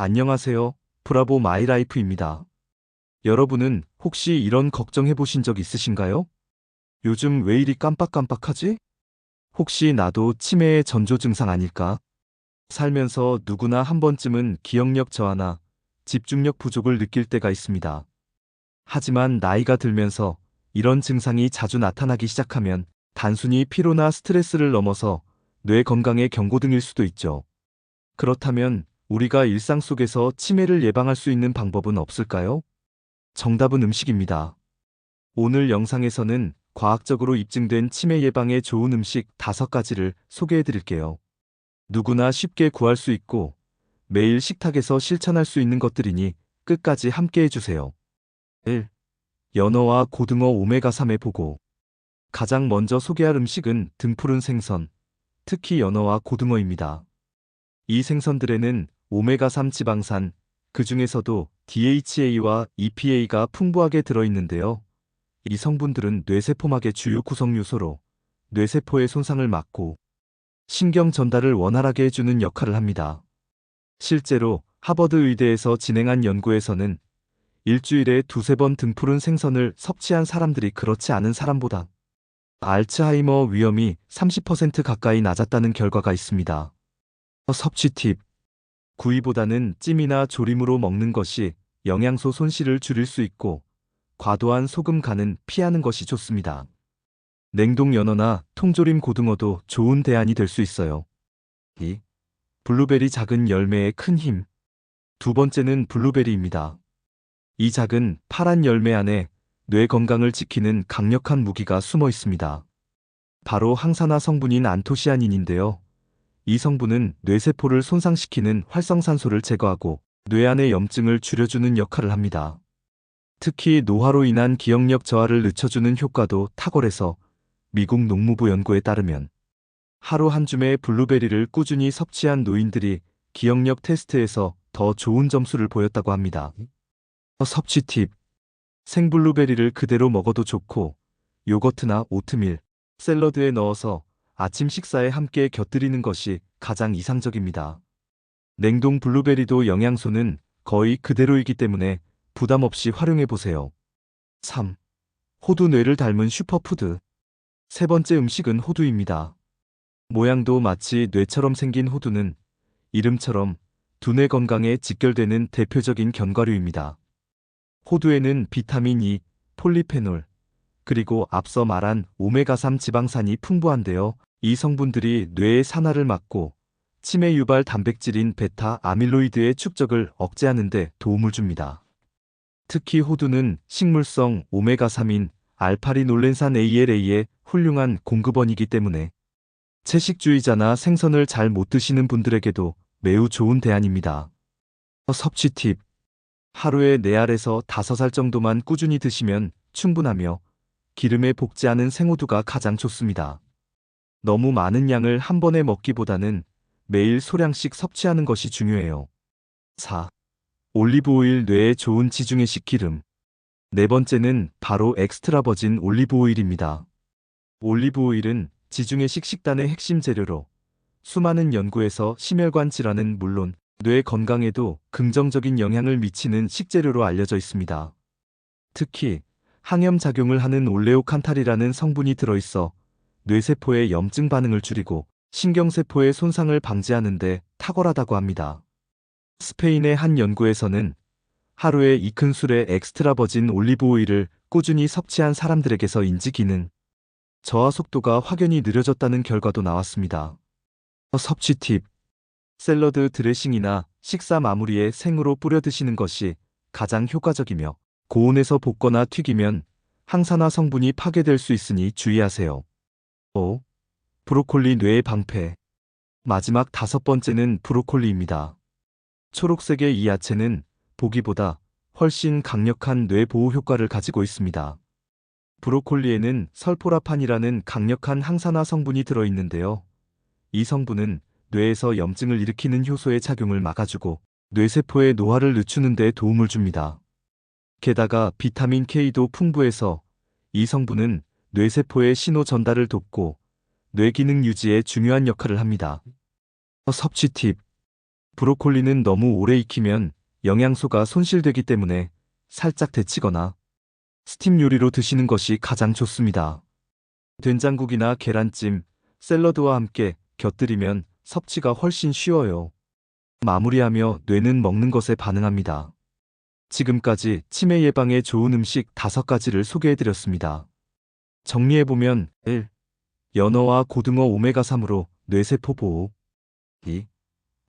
안녕하세요. 브라보 마이라이프입니다. 여러분은 혹시 이런 걱정해 보신 적 있으신가요? 요즘 왜 이리 깜빡깜빡하지? 혹시 나도 치매의 전조 증상 아닐까? 살면서 누구나 한 번쯤은 기억력 저하나 집중력 부족을 느낄 때가 있습니다. 하지만 나이가 들면서 이런 증상이 자주 나타나기 시작하면 단순히 피로나 스트레스를 넘어서 뇌 건강의 경고등일 수도 있죠. 그렇다면 우리가 일상 속에서 치매를 예방할 수 있는 방법은 없을까요? 정답은 음식입니다. 오늘 영상에서는 과학적으로 입증된 치매 예방에 좋은 음식 5가지를 소개해 드릴게요. 누구나 쉽게 구할 수 있고 매일 식탁에서 실천할 수 있는 것들이니 끝까지 함께 해주세요. 1. 연어와 고등어 오메가3의 보고 가장 먼저 소개할 음식은 등푸른 생선, 특히 연어와 고등어입니다. 이 생선들에는 오메가3 지방산, 그 중에서도 DHA와 EPA가 풍부하게 들어있는데요. 이 성분들은 뇌세포막의 주요 구성 요소로 뇌세포의 손상을 막고 신경 전달을 원활하게 해주는 역할을 합니다. 실제로 하버드 의대에서 진행한 연구에서는 일주일에 두세 번 등푸른 생선을 섭취한 사람들이 그렇지 않은 사람보다 알츠하이머 위험이 30% 가까이 낮았다는 결과가 있습니다. 섭취 팁. 구이보다는 찜이나 조림으로 먹는 것이 영양소 손실을 줄일 수 있고 과도한 소금 간은 피하는 것이 좋습니다. 냉동 연어나 통조림 고등어도 좋은 대안이 될 수 있어요. 2. 블루베리 작은 열매의 큰 힘. 두 번째는 블루베리입니다. 이 작은 파란 열매 안에 뇌 건강을 지키는 강력한 무기가 숨어 있습니다. 바로 항산화 성분인 안토시아닌인데요. 이 성분은 뇌세포를 손상시키는 활성산소를 제거하고 뇌 안의 염증을 줄여주는 역할을 합니다. 특히 노화로 인한 기억력 저하를 늦춰주는 효과도 탁월해서 미국 농무부 연구에 따르면 하루 한 줌의 블루베리를 꾸준히 섭취한 노인들이 기억력 테스트에서 더 좋은 점수를 보였다고 합니다. 섭취 팁. 생블루베리를 그대로 먹어도 좋고 요거트나 오트밀, 샐러드에 넣어서 아침 식사에 함께 곁들이는 것이 가장 이상적입니다. 냉동 블루베리도 영양소는 거의 그대로이기 때문에 부담 없이 활용해 보세요. 3. 호두 뇌를 닮은 슈퍼푸드. 세 번째 음식은 호두입니다. 모양도 마치 뇌처럼 생긴 호두는 이름처럼 두뇌 건강에 직결되는 대표적인 견과류입니다. 호두에는 비타민 E, 폴리페놀, 그리고 앞서 말한 오메가3 지방산이 풍부한데요. 이 성분들이 뇌의 산화를 막고 치매 유발 단백질인 베타 아밀로이드의 축적을 억제하는 데 도움을 줍니다. 특히 호두는 식물성 오메가3인 알파리놀렌산 ALA의 훌륭한 공급원이기 때문에 채식주의자나 생선을 잘 못 드시는 분들에게도 매우 좋은 대안입니다. 섭취 팁. 하루에 4알에서 5알 정도만 꾸준히 드시면 충분하며 기름에 볶지 않은 생호두가 가장 좋습니다. 너무 많은 양을 한 번에 먹기보다는 매일 소량씩 섭취하는 것이 중요해요. 4. 올리브 오일 뇌에 좋은 지중해 식 기름. 네 번째는 바로 엑스트라 버진 올리브 오일입니다. 올리브 오일은 지중해식 식단의 핵심 재료로 수많은 연구에서 심혈관 질환은 물론 뇌 건강에도 긍정적인 영향을 미치는 식재료로 알려져 있습니다. 특히 항염 작용을 하는 올레오칸탈이라는 성분이 들어있어 뇌세포의 염증 반응을 줄이고 신경세포의 손상을 방지하는 데 탁월하다고 합니다. 스페인의 한 연구에서는 하루에 이 큰 술의 엑스트라 버진 올리브 오일을 꾸준히 섭취한 사람들에게서 인지 기능, 저하 속도가 확연히 느려졌다는 결과도 나왔습니다. 섭취 팁. 샐러드 드레싱이나 식사 마무리에 생으로 뿌려 드시는 것이 가장 효과적이며 고온에서 볶거나 튀기면 항산화 성분이 파괴될 수 있으니 주의하세요. 5. 브로콜리 뇌의 방패. 마지막 다섯 번째는 브로콜리입니다. 초록색의 이 야채는 보기보다 훨씬 강력한 뇌 보호 효과를 가지고 있습니다. 브로콜리에는 설포라판이라는 강력한 항산화 성분이 들어있는데요. 이 성분은 뇌에서 염증을 일으키는 효소의 작용을 막아주고 뇌세포의 노화를 늦추는 데 도움을 줍니다. 게다가 비타민 K도 풍부해서 이 성분은 뇌세포의 신호 전달을 돕고 뇌 기능 유지에 중요한 역할을 합니다. 섭취 팁. 브로콜리는 너무 오래 익히면 영양소가 손실되기 때문에 살짝 데치거나 스팀 요리로 드시는 것이 가장 좋습니다. 된장국이나 계란찜, 샐러드와 함께 곁들이면 섭취가 훨씬 쉬워요. 마무리하며 뇌는 먹는 것에 반응합니다. 지금까지 치매 예방에 좋은 음식 5가지를 소개해드렸습니다. 정리해보면 1. 연어와 고등어 오메가3으로 뇌세포 보호 2.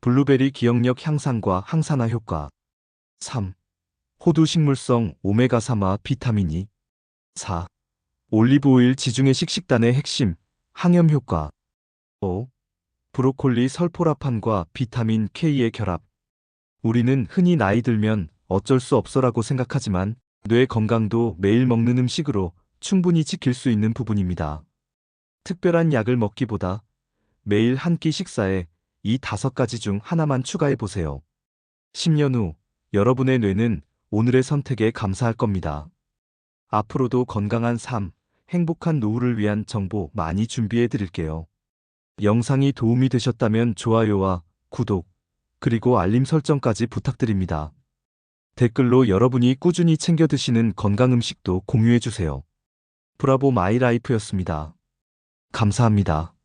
블루베리 기억력 향상과 항산화 효과 3. 호두 식물성 오메가3와 비타민 E 4. 올리브오일 지중해 식 식단의 핵심 항염 효과 5. 브로콜리 설포라판과 비타민 K의 결합 우리는 흔히 나이 들면 어쩔 수 없어라고 생각하지만 뇌 건강도 매일 먹는 음식으로 충분히 지킬 수 있는 부분입니다. 특별한 약을 먹기보다 매일 한 끼 식사에 이 다섯 가지 중 하나만 추가해 보세요. 10년 후 여러분의 뇌는 오늘의 선택에 감사할 겁니다. 앞으로도 건강한 삶, 행복한 노후를 위한 정보 많이 준비해 드릴게요. 영상이 도움이 되셨다면 좋아요와 구독, 그리고 알림 설정까지 부탁드립니다. 댓글로 여러분이 꾸준히 챙겨 드시는 건강 음식도 공유해 주세요. 브라보 마이라이프였습니다. 감사합니다.